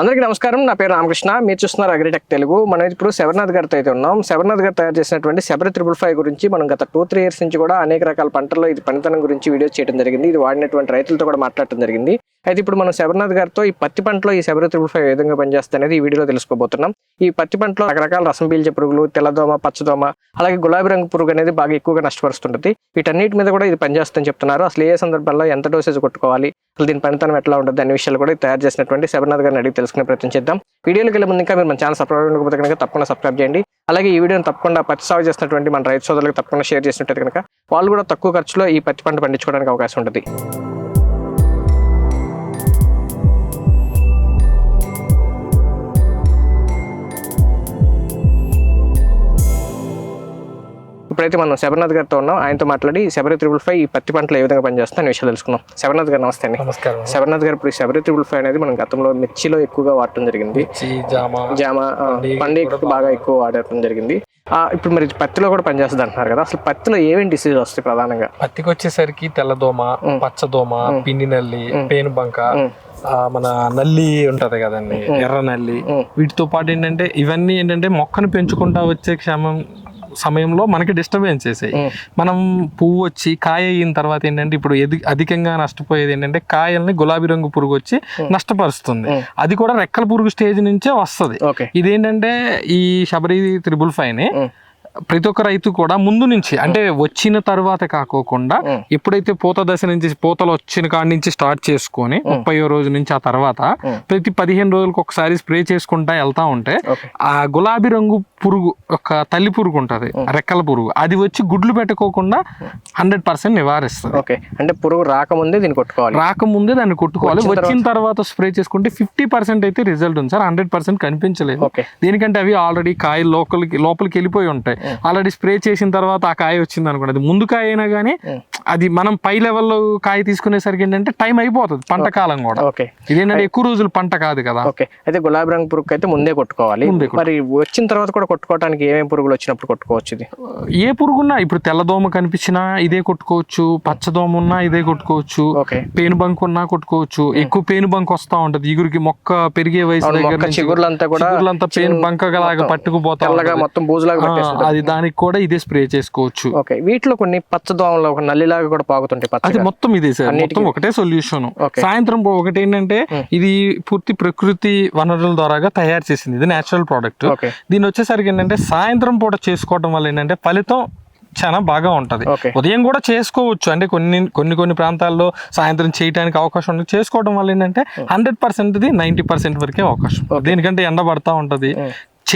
అందరికీ నమస్కారం. నా పేరు రామకృష్ణ. మీరు చూస్తున్నారు అగ్రిటెక్ తెలుగు. మనం ఇప్పుడు శబర్నాథ్ గారితో అయితే ఉన్నాం. శబర్నాథ్ గారు తయారు చేసినటువంటి శబరి త్రిబుల్ ఫైవ్ గురించి మనం గత టూ త్రీ ఇయర్స్ నుంచి కూడా అనేక రకాల పంటల్లో ఇది పనితనం గురించి వీడియో చేయడం జరిగింది. ఇది వాడినటువంటి రైతులతో కూడా మాట్లాడటం జరిగింది. అయితే ఇప్పుడు మనం శబర్నాథ్ గారితో ఈ పత్తి పంటలో ఈ శబరి త్రిబుల్ ఫైవ్ ఏ విధంగా పనిచేస్తుంది అనేది ఈ వీడియోలో తెలుసుకోబోతున్నాం. ఈ పత్తి పంటలో రకరకాల రసం పీల్చే పురుగులు తెల్లదోమ పచ్చదోమ అలాగే గులాబీ రంగు పురుగు అనేది బాగా ఎక్కువగా నష్టపరుస్తుంటుంది. వీటన్నిటి మీద కూడా ఇది పనిచేస్తుందని చెప్తున్నారు. అసలు ఏ సందర్భంలో ఎంత డోసేజ్ కొట్టుకోవాలి? అసలు దీని పనితనం ఎట్లా ఉంటుంది? అనే విషయాలు కూడా తయారు చేసినటువంటి శబర్నాథ్ గారిని అడిగి తెలుసుకునే ప్రయత్నం చేద్దాం. వీడియోలోకి వెళ్ళే ముందు ఇంకా మీరు మన ఛానల్ సబ్స్క్రైబ్ ఉండకపోతే కనుక తప్పకుండా సబ్స్క్రైబ్ చేయండి. అలాగే ఈ వీడియోని తప్పకుండా పత్తి సాగు చేసినటువంటి మన రైతు సోదరులకు తప్పకుండా షేర్ చేసినట్టు కనుక వాళ్ళు కూడా తక్కువ ఖర్చులో ఈ పత్తి పంట పండించుకోవడానికి అవకాశం ఉంటుంది. ఇప్పుడైతే మనం శబర్నాథ్ గారితో ఉన్నాం. ఆయనతో మాట్లాడి శబరి త్రిబుల్ ఫైవ్ ఈ పత్తి పంటలు ఏ విధంగా పనిచేస్తుంది అనే విషయాలు తెలుసుకున్నాం శబర్నాథ్ గారు నమస్తే అండి. నమస్కారం శబర్నాథ్ గారు ఇప్పుడు శబరి త్రిబుల్ ఫైవ్ అనేది మనం గతంలో మిర్చిలో ఎక్కువగా వాడటం జరిగింది. జామ పండుగ బాగా ఎక్కువ వాడటం జరిగింది. ఆ, ఇప్పుడు మరి పత్తిలో కూడా పనిచేస్తుంది అంటున్నారు కదా. అసలు పత్తిలో ఏమేమి డిసీజ్ వస్తాయి ప్రధానంగా? పత్తికి వచ్చేసరికి తెల్లదోమ పచ్చదోమ పిండి నల్లి పేనుబంక ఆ, మన నల్లి ఉంటది కదండి ఎర్ర నల్లి. వీటితో పాటు ఏంటంటే ఇవన్నీ ఏంటంటే మొక్కను పెంచుకుంటా వచ్చే క్షమం సమయంలో మనకి డిస్టర్బెన్స్ చేసాయి. మనం పువ్వు వచ్చి కాయ అయిన తర్వాత ఏంటంటే ఇప్పుడు ఎది అధికంగా నష్టపోయేది ఏంటంటే కాయల్ని గులాబీ రంగు పురుగు వచ్చి నష్టపరుస్తుంది. అది కూడా రెక్కల పురుగు స్టేజ్ నుంచే వస్తుంది. ఇదేంటంటే ఈ శబరి త్రిబుల్ ఫైవ్ని ప్రతి ఒక్క రైతు కూడా ముందు నుంచి అంటే వచ్చిన తర్వాత కాకోకుండా ఎప్పుడైతే పూత దశ నుంచి పూతలు వచ్చిన కాడి నుంచి స్టార్ట్ చేసుకొని ముప్పయో రోజు నుంచి ఆ తర్వాత ప్రతి పదిహేను రోజులకు ఒకసారి స్ప్రే చేసుకుంటా వెళ్తా ఉంటే ఆ గులాబీ రంగు పురుగు ఒక తల్లి పురుగు ఉంటది రెక్కల పురుగు అది వచ్చి గుడ్లు పెట్టుకోకుండా హండ్రెడ్ పర్సెంట్ నివారిస్తుంది. ఓకే. అంటే పురుగు రాకముందే దీన్ని కొట్టుకోవాలి. రాకముందే దాన్ని కొట్టుకోవాలి. వచ్చిన తర్వాత స్ప్రే చేసుకుంటే ఫిఫ్టీ పర్సెంట్ అయితే రిజల్ట్ ఉంది సార్. హండ్రెడ్ పర్సెంట్ కనిపించలేదు. దేనికంటే అవి ఆల్రెడీ కాయ లోపలికి లోపలికి వెళ్ళిపోయి ఉంటాయి. ఆల్రెడీ స్ప్రే చేసిన తర్వాత ఆ కాయ వచ్చింది అనుకోండి. అది ముందు కాయ అయినా కానీ అది మనం పై లెవెల్లో కాయ తీసుకునేసరికి ఏంటంటే టైం అయిపోతుంది పంట కాలం కూడా. ఓకే. ఇదేంటంటే ఎక్కువ రోజులు పంట కాదు కదా. ఓకే. అయితే గులాబీ రంగు పురుగు అయితే ముందే కొట్టుకోవాలి. మరి వచ్చిన తర్వాత కూడా కొట్టుకోవడానికి ఏమేమి పురుగులు వచ్చినప్పుడు కొట్టుకోవచ్చు ఇది? ఏ పురుగున్నా ఇప్పుడు తెల్లదోమ కనిపించినా ఇదే కొట్టుకోవచ్చు పచ్చదోమ ఉన్నా ఇదే కొట్టుకోవచ్చు పేను బంక్ ఉన్నా కొట్టుకోవచ్చు. ఎక్కువ పేను బంక్ వస్తా ఉంటది. ఇగురికి మొక్క పెరిగే వయసు దగ్గర చిగుర్లంతా కూడా చిగుర్లంతా పేను బంక లాగా పట్టుకుపోతా. మొత్తం బూజులాగా అది దానికి కూడా ఇదే స్ప్రే చేసుకోవచ్చు. ఓకే వీటిలో కొన్ని పచ్చదోమలు ఒక నల్లిలాగా కూడా పాకుతుంటాయి అది మొత్తం ఇదే సార్ మొత్తం ఒకటే సొల్యూషన్. సాయంత్రం ఒకటి ఏంటంటే ఇది పూర్తి ప్రకృతి వనరుల ద్వారాగా తయారు చేసింది ఇది నేచురల్ ప్రోడక్ట్ దీని వచ్చేసరికి ఏంటంటే సాయంత్రం పూట చేసుకోవడం వల్ల ఏంటంటే ఫలితం చాలా బాగా ఉంటది. ఉదయం కూడా చేసుకోవచ్చు. అంటే కొన్ని కొన్ని కొన్ని ప్రాంతాల్లో సాయంత్రం చేయడానికి అవకాశం ఉంది చేసుకోవడం వల్ల ఏంటంటే హండ్రెడ్ పర్సెంట్ నైంటీ పర్సెంట్ వరకే అవకాశం. దేనికంటే ఎండ పడతా ఉంటది.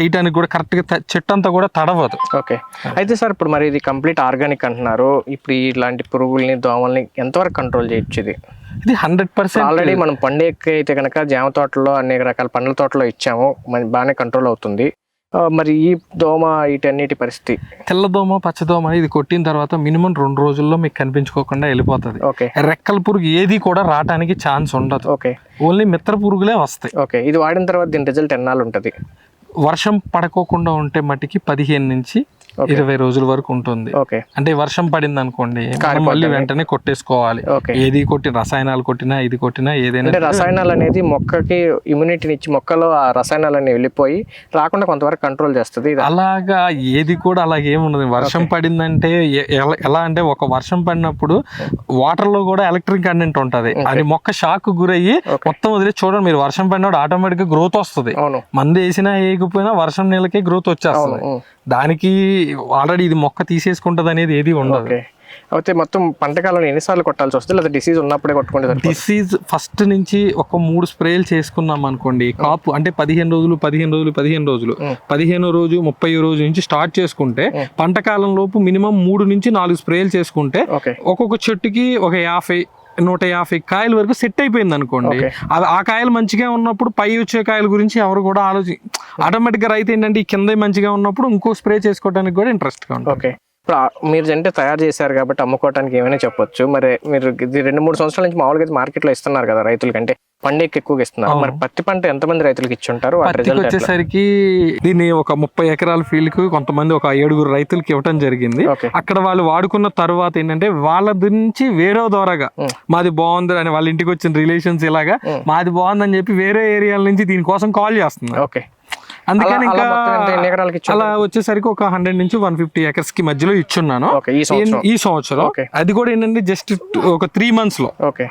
చేయటానికి కూడా కరెక్ట్గా త- చెట్టు అంతా కూడా తడవదు. ఓకే. అయితే సార్ ఇప్పుడు మరి ఇది కంప్లీట్ ఆర్గానిక్ అంటున్నారు. ఇప్పుడు ఇలాంటి పురుగుల్ని దోమల్ని ఎంతవరకు కంట్రోల్ చేయొచ్చు ఇది? ఇది హండ్రెడ్ పర్సెంట్ ఆల్రెడీ మనం పండుగకి అయితే కనుక జామ తోటలో అనేక రకాల పండ్ల తోటలో ఇచ్చాము. మరి బాగానే కంట్రోల్ అవుతుంది. మరి ఈ దోమ వీటన్నిటి పరిస్థితి? తెల్లదోమ పచ్చదోమ ఇది కొట్టిన తర్వాత మినిమం రెండు రోజుల్లో మీకు కనిపించుకోకుండా వెళ్ళిపోతుంది. ఓకే. రెక్కల పురుగు ఏది కూడా రావడానికి ఛాన్స్ ఉండదు. ఓకే. ఓన్లీ మిత్ర పురుగులే వస్తాయి. ఓకే. ఇది వాడిన తర్వాత దీని రిజల్ట్ ఎన్నాళ్ళు ఉంటుంది? వర్షం పడకోకుండా ఉంటే మట్టికి పదిహేను నుంచి ఇరవై రోజుల వరకు ఉంటుంది. అంటే వర్షం పడింది అనుకోండి మళ్ళీ వెంటనే కొట్టేసుకోవాలి. ఏది కొట్టి రసాయనాలు కొట్టినా ఇది కొట్టినా ఏదైనా అంటే రసాయనాలు అనేది మొక్కకి ఇమ్యూనిటీని ఇచ్చి మొక్కలో ఆ రసాయనాలన్నీ వెళ్ళిపోయి రాకుండా కొంతవరకు కంట్రోల్ చేస్తుంది. అలాగా ఏది కూడా అలాగే ఏముండదు. వర్షం పడిందంటే ఎలా- అంటే ఒక వర్షం పడినప్పుడు వాటర్లో కూడా ఎలక్ట్రిక్ కంటెంట్ ఉంటది. అది మొక్క షాక్ గురయ్యి మొత్తం వదిలి చూడండి మీరు వర్షం పడినప్పుడు ఆటోమేటిక్గా గ్రోత్ వస్తుంది. మందు వేసినా వేయకపోయినా వర్షం నీళ్ళకే గ్రోత్ వచ్చేస్తుంది. దానికి ఆల్రెడీ ఇది మొక్క తీసేసుకుంటది అనేది ఏది ఉండదు. అయితే మొత్తం పంటకాలంలో ఎన్నిసార్లు కొట్టాల్సి వస్తుంది? లేదా డిసీజ్ ఉన్నప్పుడే కొట్టుకుంటే? డిసీజ్ ఫస్ట్ నుంచి ఒక మూడు స్ప్రేలు చేసుకున్నాం అనుకోండి. కాపు అంటే పదిహేను రోజులు పదిహేను రోజులు పదిహేను రోజులు. పదిహేను రోజు ముప్పై రోజు నుంచి స్టార్ట్ చేసుకుంటే పంట కాలం లోపు మినిమం మూడు నుంచి నాలుగు స్ప్రేలు చేసుకుంటే ఒక్కొక్క చెట్టుకి ఒక యాభై నూట యాభై కాయల వరకు సెట్ అయిపోయింది అనుకోండి. అవి ఆ కాయలు మంచిగా ఉన్నప్పుడు పై వచ్చే కాయల గురించి ఎవరు కూడా ఆలోచి ఆటోమేటిక్గా రైతు ఏంటంటే ఈ కింద మంచిగా ఉన్నప్పుడు ఇంకో స్ప్రే చేసుకోవడానికి కూడా ఇంట్రెస్ట్గా ఉంటుంది. ఓకే. ఇప్పుడు మీరు అంటే తయారు చేశారు కాబట్టి అమ్ముకోవడానికి ఏమైనా చెప్పొచ్చు. మరి మీరు ఇది రెండు మూడు సంవత్సరాల నుంచి మామూలుగా మార్కెట్లో ఇస్తున్నారు కదా రైతులకంటే. పండుగకి ఎక్కువగా ఇస్తున్నారు. మరి పత్తి పంట ఎంతమంది రైతులకు ఇచ్చి ఉంటారు? వాటి పత్తికి రిజల్ట్ ఎట్లా? వచ్చేసరికి దీన్ని ఒక ముప్పై ఎకరాల ఫీల్డ్కి కొంతమంది ఒక ఏడుగురు రైతులకి ఇవ్వటం జరిగింది. అక్కడ వాళ్ళు వాడుకున్న తర్వాత ఏంటంటే వాళ్ళ నుంచి వేరే ద్వారాగా. మాది బాగుంది అని వాళ్ళ ఇంటికి వచ్చిన రిలేషన్స్ ఇలాగా. మాది బాగుందని చెప్పి వేరే ఏరియాల నుంచి దీనికోసం కాల్ చేస్తున్నారు. ఓకే. అందుకని ఇంకా అలా వచ్చేసరికి ఒక హండ్రెడ్ నుంచి వన్ ఫిఫ్టీ ఎకర్స్కి మధ్యలో ఇచ్చున్నాను. ఈ సంవత్సరం. అది కూడా ఏంటంటే జస్ట్ ఒక త్రీ మంత్స్లో. ఓకే.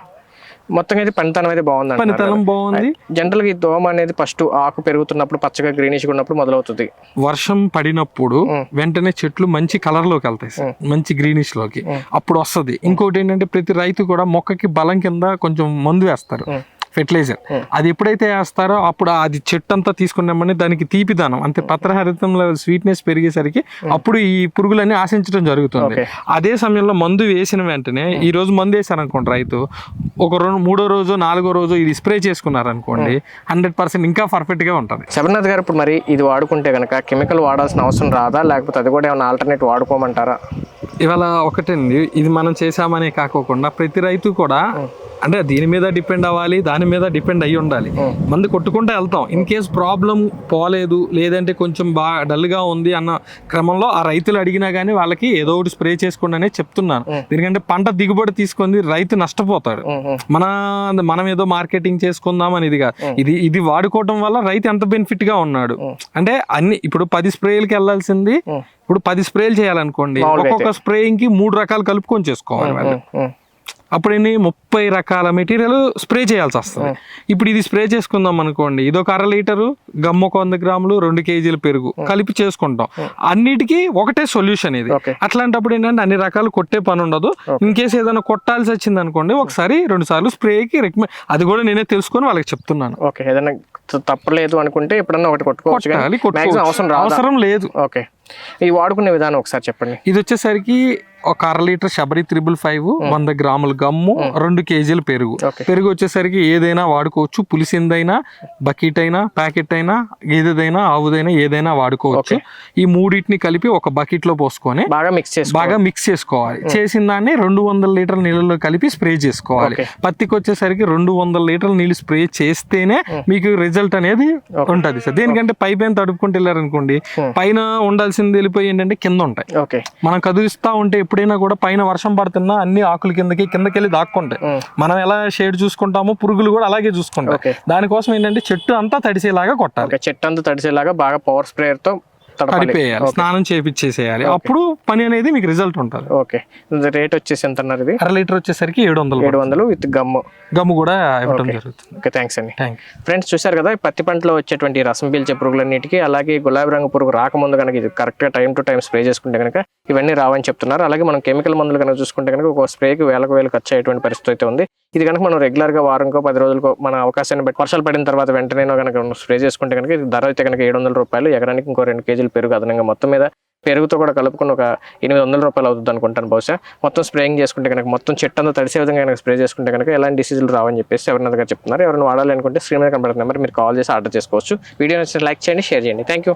మొత్తం అయితే పనితనం అయితే బాగుంది పనితనం బాగుంది. జనరల్గా ఈ దోమ అనేది ఫస్ట్ ఆకు పెరుగుతున్నప్పుడు పచ్చగా గ్రీనిష్ ఉన్నప్పుడు మొదలవుతుంది. వర్షం పడినప్పుడు వెంటనే చెట్లు మంచి కలర్లోకి వెళ్తాయి సార్. మంచి గ్రీనిష్లోకి. అప్పుడు వస్తది. ఇంకోటి ఏంటంటే ప్రతి రైతు కూడా మొక్కకి బలం కింద కొంచెం మందు వేస్తారు. ఫెర్టిలైజర్. అది ఎప్పుడైతే వేస్తారో అప్పుడు అది చెట్టు అంతా తీసుకున్నామని దానికి తీపిదానం. అంటే పత్రహరితంలో స్వీట్నెస్ పెరిగేసరికి అప్పుడు ఈ పురుగులన్నీ ఆశించడం జరుగుతుంది. అదే సమయంలో మందు వేసిన వెంటనే ఈ రోజు మందు వేసారు అనుకోండి రైతు ఒక రెండు మూడో రోజు నాలుగో రోజు ఇది స్ప్రే చేసుకున్నారు అనుకోండి హండ్రెడ్ పర్సెంట్ ఇంకా పర్ఫెక్ట్గా ఉంటది. శబర్నాథ్ గారు ఇప్పుడు మరి ఇది వాడుకుంటే కనుక కెమికల్ వాడాల్సిన అవసరం రాదా? లేకపోతే అది కూడా ఏమైనా ఆల్టర్నేట్ వాడుకోమంటారా? ఇవాళ ఒకటండి. ఇది మనం చేసామనే కాకోకుండా ప్రతి రైతు కూడా అంటే దీని మీద డిపెండ్ అవ్వాలి దాని మీద డిపెండ్ అయ్యి ఉండాలి. మంది కొట్టుకుంటూ వెళ్తాం. ఇన్ కేస్ ప్రాబ్లం పోలేదు లేదంటే కొంచెం బాగా డల్గా ఉంది అన్న క్రమంలో ఆ రైతులు అడిగినా కానీ వాళ్ళకి ఏదో ఒకటి స్ప్రే చేసుకోండి అనే చెప్తున్నాను. ఎందుకంటే పంట దిగుబడి తీసుకుంది రైతు నష్టపోతాడు. మన మనం ఏదో మార్కెటింగ్ చేసుకుందాం అని ఇది కాదు ఇది ఇది వాడుకోవటం వల్ల రైతు ఎంత బెనిఫిట్గా ఉన్నాడు. అంటే అన్ని ఇప్పుడు పది స్ప్రేలకి వెళ్ళాల్సింది. ఇప్పుడు పది స్ప్రేలు చేయాలనుకోండి ఒక్కొక్క స్ప్రేయింగ్కి మూడు రకాలు కలుపుకొని చేసుకోవాలి. అప్పుడు ఎన్ని ముప్పై రకాల మెటీరియల్ స్ప్రే చేయాల్సి వస్తుంది. ఇప్పుడు ఇది స్ప్రే చేసుకుందాం అనుకోండి. ఇది ఒక అర లీటరు గమ్మ ఒక వంద గ్రాములు రెండు కేజీలు పెరుగు కలిపి చేసుకుంటాం. అన్నిటికీ ఒకటే సొల్యూషన్ ఇది. అట్లాంటప్పుడు ఏంటంటే అన్ని రకాలు కొట్టే పని ఉండదు. ఇన్ కేసు ఏదైనా కొట్టాల్సి వచ్చింది అనుకోండి ఒకసారి రెండు సార్లు స్ప్రేకి రికమెండ్ అది కూడా నేనే తెలుసుకొని వాళ్ళకి చెప్తున్నాను. ఓకే. ఏదైనా తప్పలేదు అనుకుంటే ఎప్పుడన్నా ఒకటి కొట్టుకోవచ్చు అవసరం లేదు. ఓకే. ఈ వాడుకునే విధానం ఒకసారి చెప్పండి. ఇది వచ్చేసరికి ఒక అర లీటర్ శబరి త్రిబుల్ ఫైవ్ వంద గ్రాముల గమ్ము రెండు కేజీలు పెరుగు. పెరుగు వచ్చేసరికి ఏదైనా వాడుకోవచ్చు. పులిసిందైనా బకెట్ అయినా ప్యాకెట్ అయినా ఏదైనా ఆవుదైనా ఏదైనా వాడుకోవచ్చు. ఈ మూడింటిని కలిపి ఒక బకెట్లో పోసుకొని బాగా మిక్స్ చేసుకో బాగా మిక్స్ చేసుకోవాలి. చేసిన దాన్ని రెండు వందల లీటర్ల నీళ్ళలో కలిపి స్ప్రే చేసుకోవాలి. పత్తికి వచ్చేసరికి రెండు వందల లీటర్ల నీళ్ళు స్ప్రే చేస్తేనే మీకు రిజల్ట్ అనేది ఉంటది సార్. దేనికంటే పైన తడుపుకుంటూ వెళ్ళారనుకోండి పైన ఉండాల్సింది వెళ్ళిపోయి ఏంటంటే కింద ఉంటాయి. ఓకే. మనం కదిలిస్తా ఉంటే ఎప్పుడైనా కూడా పైన వర్షం పడుతున్నా అన్ని ఆకులు కిందకి కిందకి వెళ్ళి దాక్కుంటాయి. మనం ఎలా షేడ్ చూసుకుంటామో పురుగులు కూడా అలాగే చూసుకుంటాయి. ఓకే. దానికోసం ఏంటంటే చెట్టు అంతా తడిసేలాగా కొట్టాలి. చెట్టు అంతా తడిసేలాగా బాగా పవర్ స్ప్రేయర్తో తడిపేయాలి స్నానం చేపించేసేయాలి అప్పుడు పని అనేది మీకు రిజల్ట్ ఉంటుంది. ఓకే. రేట్ వచ్చేసి ఎంత అన్నారు ఇది? అర లీటర్ వచ్చేసరికి ఏడు వందలు ఏడు వందలు విత్ గమ్. గమ్ము కూడా ఇవ్వడం జరుగుతుంది. ఓకే థ్యాంక్స్ అండి. ఫ్రెండ్స్ చూశారు కదా పత్తి పంటలో వచ్చేటువంటి రసం పీల్చే పురుగులన్నిటికీ అలాగే గులాబీ రంగు పురుగు రాకముందు కనుక ఇది కరెక్ట్గా టైం టు టైం స్ప్రే చేసుకుంటే కనుక ఇవన్నీ రావని చెప్తున్నారు. అలాగే మనం కెమికల్ మందులు కనుక చూసుకుంటే కనుక ఒక స్ప్రేకి వేలకు వేలు ఖర్చు అయ్యేటువంటి పరిస్థితి అయితే ఉంది. ఇది కనుక మనం రెగ్యులర్గా వారంకో పది రోజులకో మన అవకాశాన్ని బట్టి వర్షాలు పడిన తర్వాత వెంటనే కనుక స్ప్రే చేసుకుంటే కనుక ధర అయితే కనుక ఏడు వందల రూపాయలు ఎకరానికి ఇంకో రెండు కేజీలు పెరుగు అదనంగా మొత్తం మీద పెరుగుతో కూడా కలుపుకుని ఒక ఎనిమిది వందల రూపాయలు అవుతుంది అనుకుంటాను బహుశా. మొత్తం స్ప్రేయింగ్ చేసుకుంటే కనుక మొత్తం చెట్టు అంతా తడిసే విధంగా కనుక స్ప్రే చేసుకుంటే కనుక ఎలాంటి డిసీజులు రావని చెప్పేసి ఎవరినైనా చెప్తున్నారు. ఎవరైనా వాడాలి అనుకుంటే స్క్రీన్ మీద కనబడుతుంది నెంబర్ మీరు కాల్ చేసి ఆర్డర్ చేసుకోవచ్చు. వీడియో నచ్చిన లైక్ చేయండి షేర్ చేయండి. Thank you